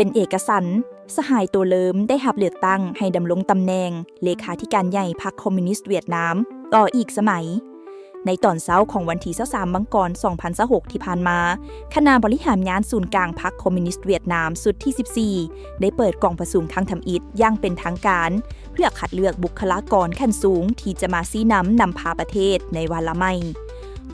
เป็นเอกสันสหายตัวเลิมได้หับเลือกตั้งให้ดำรงตำแหน่ง เลขาธิการใหญ่พรรคคอมมิวนิสต์เวียดนาม ต่ออีกสมัย ในตอนเช้าของวันที่23มังกร2026ที่ผ่านมา คณะบริหารงานศูนย์กลางพรรคคอมมิวนิสต์เวียดนามสุดที่ 14 ได้เปิดกล่องประชุมทางทำอิฐย่างเป็นทางการ เพื่อคัดเลือกบุคลากรขั้นสูงที่จะมาซีน้ำนำพาประเทศในวาระใหม่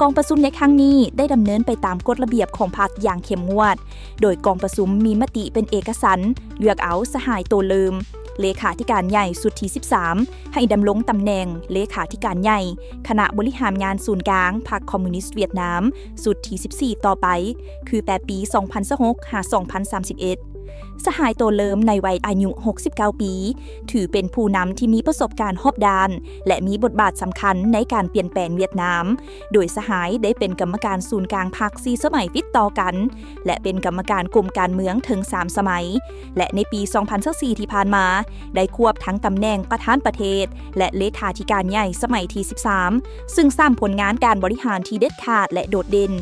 กองประชุมในครั้งนี้ได้ดำเนินไปตามกฎระเบียบของพรรคอย่างเข้มงวด โดยกองประชุมมีมติเป็นเอกสันเลือกเอาสหายตัวเลิมเลขาธิการใหญ่สุดที่ 13 ให้ดำรงตำแหน่งเลขาธิการใหญ่ คณะบริหารงานศูนย์กลางพรรคคอมมิวนิสต์เวียดนาม สุดที่ 14 ต่อไป คือแต่ปี 2026หา2031 สหายตัวเลิมในวัยอายุ 69 ปี ถือเป็นผู้นำที่มีประสบการณ์รอบดาน และมีบทบาทสำคัญในการเปลี่ยนแปลงเวียดนาม โดยสหายได้เป็นกรรมการศูนย์กลางพรรคซีสมัยติดต่อกัน และเป็นกรรมการกลุ่มการเมืองถึง 3 สมัย และในปี 2024ที่ผ่านมา ได้ควบทั้งตำแหน่งประธานประเทศ และเลขาธิการใหญ่สมัยที่ 13 ซึ่งสร้างผลงานการบริหารที่เด็ดขาดและโดดเด่น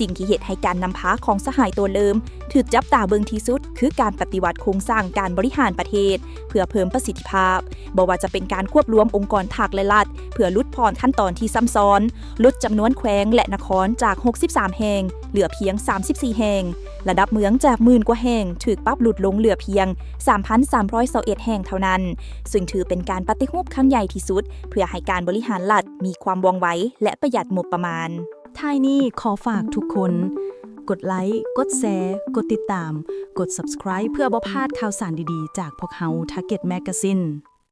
สิ่งที่เหตุให้การนำพาของสหายตัวเลิมถือจับตาเบิงที่สุด คือการปฏิวัติโครงสร้างการบริหารประเทศ เพื่อเพิ่มประสิทธิภาพบอกว่าจะเป็นการควบรวมองค์กรทากและรัฐ เพื่อลดพรขั้นตอนที่ซ้ำซ้อน ลดจำนวนแขวงและนครจาก 63 แห่ง เหลือเพียง 34 แห่ง ระดับเมืองจากหมื่นกว่าแห่งถูกปรับหลุดลงเหลือเพียง 3,321แห่งเท่านั้น ซึ่งถือเป็นการปฏิรูปครั้งใหญ่ที่สุด เพื่อให้การบริหารรัฐมีความว่องไวและประหยัดงบประมาณ ท้ายนี้ขอฝากทุกคน กดไลค์ กดแชร์ กดติดตาม กด subscribe เพื่อบ่พลาดข่าวสารดีๆ จากพวกเฮา Target Magazine